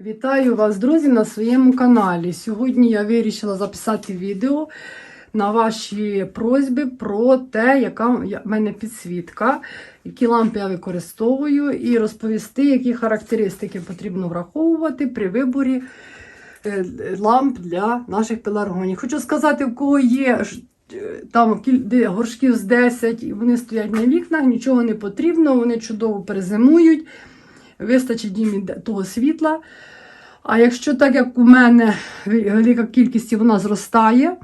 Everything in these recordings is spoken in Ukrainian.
Вітаю вас, друзі, на своєму каналі. Сьогодні я вирішила записати відео на ваші просьби про те, яка в мене підсвітка, які лампи я використовую, і розповісти, які характеристики потрібно враховувати при виборі е, ламп для наших пеларгонів. Хочу сказати, в кого є е, там горшків з 10, і вони стоять на вікнах, нічого не потрібно, вони чудово перезимують, вистачить їм того світла. А якщо так, як у мене велика кількість вона зростає,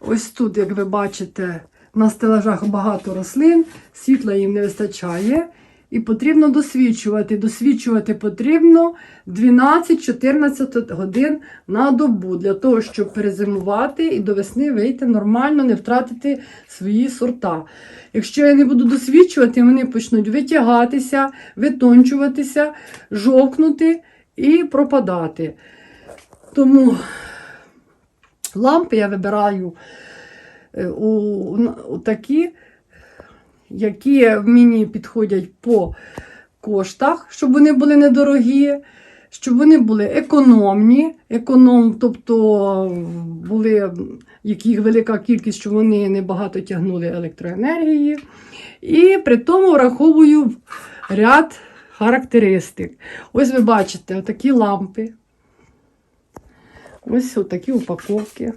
ось тут, як ви бачите, на стелажах багато рослин, світла їм не вистачає. І потрібно досвідчувати. Досвідчувати потрібно 12-14 годин на добу для того, щоб перезимувати і до весни вийти нормально, не втратити свої сорта. Якщо я не буду досвідчувати, вони почнуть витягатися, витончуватися, жовкнути і пропадати. Тому лампи я вибираю е, у, у такі, які мені підходять по коштах, щоб вони були недорогі, щоб вони були економні, економ, тобто були яких велика кількість, щоб вони не багато тягнули електроенергії. І при тому враховую ряд характеристик. Ось ви бачите отакі лампи. Ось отакі упаковки.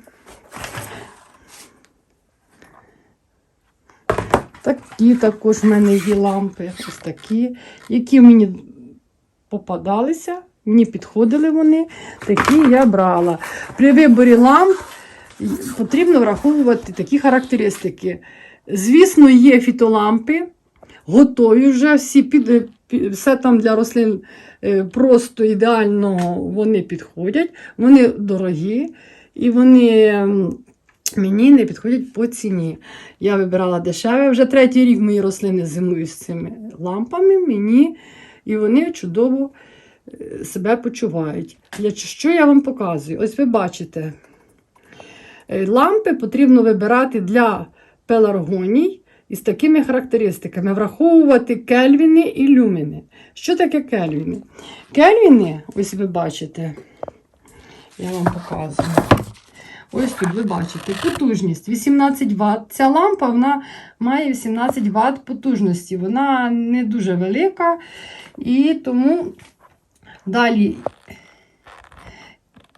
Такі також в мене є лампи, ось такі, які мені попадалися, мені підходили вони, такі я брала. При виборі ламп потрібно враховувати такі характеристики. Звісно, є фітолампи, готові вже всі під, все там для рослин е, просто ідеально вони підходять, вони дорогі і вони мені не підходять по ціні. Я вибирала дешеве. Вже третій рік мої рослини зимують з цими лампами. Мені і вони чудово е, себе почувають. Для що я вам показую? Ось ви бачите, е, лампи потрібно вибирати для пеларгоній із такими характеристиками: враховувати кельвіни і люміни. Що таке кельвіни? Кельвіни, ось ви бачите, я вам показую. Ось тут ви бачите потужність 18 Вт. Ця лампа вона має 18 Вт потужності. Вона не дуже велика. І тому далі,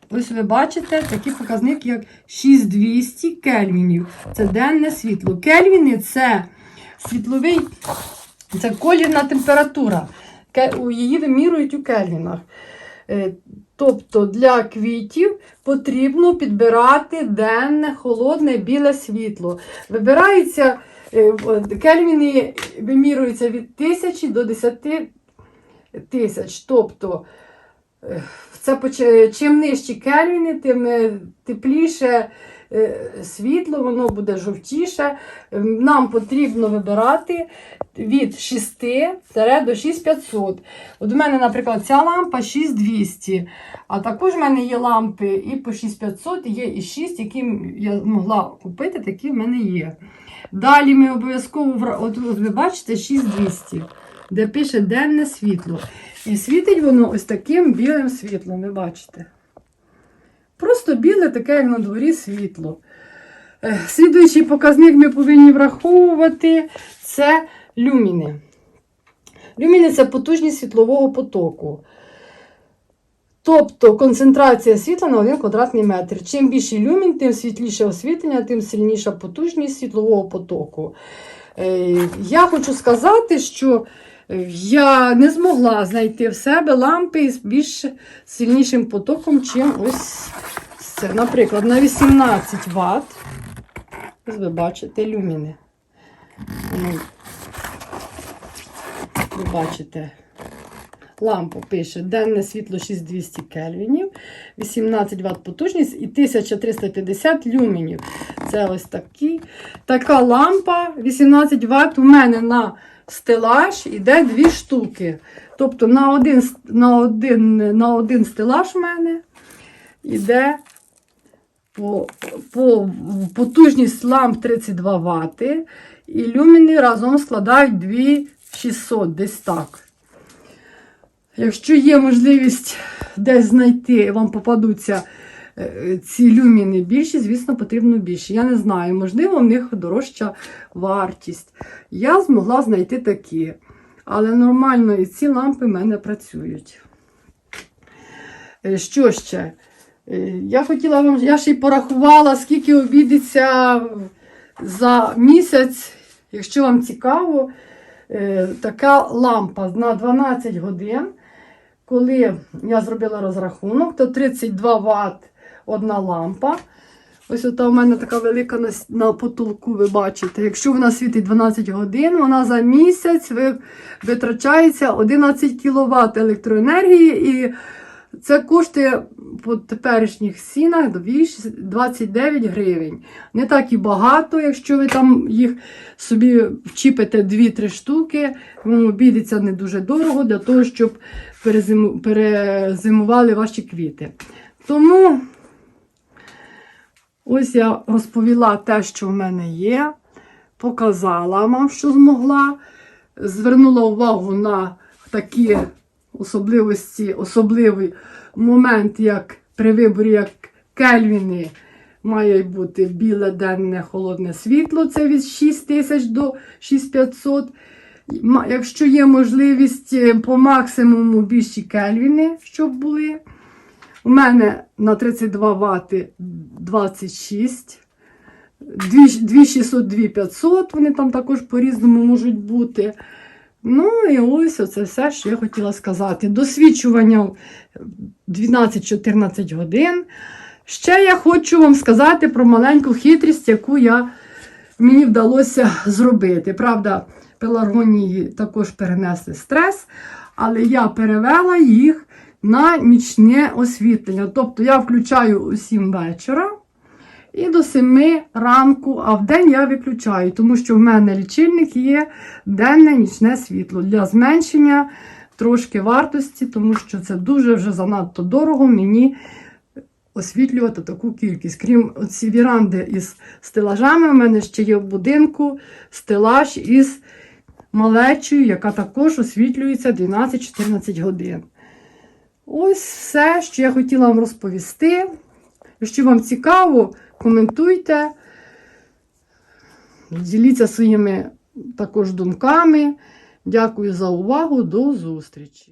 ось ви бачите такий показник, як 6200 кельвінів. Це денне світло. Кельвіни це світловий, це колірна температура. Її вимірюють у кельвінах. Тобто для квітів потрібно підбирати денне, холодне, біле світло. Вибирається, е, кельвіни вимірюються від 1000 до 10 тисяч. Тобто, е, це чим нижчі кельвіни, тим е, тепліше світло, воно буде жовтіше. Е, Нам потрібно вибирати від 6 до 6500. От у мене, наприклад, ця лампа 6200. А також в мене є лампи і по 6500, є і 6, які я могла купити, такі в мене є. Далі ми обов'язково, от ви бачите, 6200, де пише денне світло. І світить воно ось таким білим світлом, ви бачите. Просто біле, таке, як на дворі світло. Е, Слідуючий показник ми повинні враховувати це люміни. Люміни це потужність світлового потоку. Тобто концентрація світла на 1 квадратний метр. Чим більший люмін, тим світліше освітлення, тим сильніша потужність світлового потоку. Е, Я хочу сказати, що я не змогла знайти в себе лампи з більш сильнішим потоком, чим ось це. Наприклад, на 18 Вт. Ось ви бачите люміни. Ну, Ви бачите, лампа пише денне світло 6200 кельвінів, 18 Вт потужність і 1350 люмінів. Це ось такі. Така лампа 18 Вт у мене на стелаж іде дві штуки. Тобто на один, на один, на один стелаж у мене йде по, по потужність ламп 32 Вт. І люміни разом складають 2600, десь так. Якщо є можливість десь знайти, вам попадуться ці люміни більші, звісно, потрібно більше. Я не знаю, можливо, в них дорожча вартість. Я змогла знайти такі. Але нормально і ці лампи в мене працюють. Е, Що ще? Е, Я хотіла вам, я ще й порахувала, скільки обійдеться за місяць, якщо вам цікаво, е, така лампа на 12 годин. Коли я зробила розрахунок, то 32 Вт одна лампа. Ось ота у мене така велика на, на потолку, ви бачите. Якщо вона світить 12 годин, вона за місяць ви- витрачається 11 кВт електроенергії. І це коштує по теперішніх цінах 29 гривень. Не так і багато, якщо ви там їх собі вчіпите 2-3 штуки, воно обійдеться не дуже дорого для того, щоб перезиму- перезимували ваші квіти. Тому ось я розповіла те, що в мене є, показала вам, що змогла, звернула увагу на такі особливості, особливий момент, як при виборі як кельвіни. Має бути біле денне холодне світло, це від 6 тисяч до 6500. Якщо є можливість е, по максимуму більші кельвіни, щоб були. У мене на 32 Вт 26. 2600, 2500, вони там також по-різному можуть бути. Ну і ось оце все, що я хотіла сказати. Досвідчування 12-14 годин. Ще я хочу вам сказати про маленьку хитрість, яку я, мені вдалося зробити. Правда, пеларгонії також перенесли стрес, але я перевела їх на нічне освітлення. Тобто я включаю у 7 вечора і до 7 ранку, а в день я виключаю, тому що в мене лічильник є денне нічне світло для зменшення трошки вартості, тому що це дуже вже занадто дорого мені освітлювати таку кількість. Крім ці віранди із стелажами, у мене ще є в будинку стелаж із малечою, яка також освітлюється 12-14 годин. Ось все, що я хотіла вам розповісти. Якщо вам цікаво, коментуйте, діліться своїми також думками. Дякую за увагу. До зустрічі!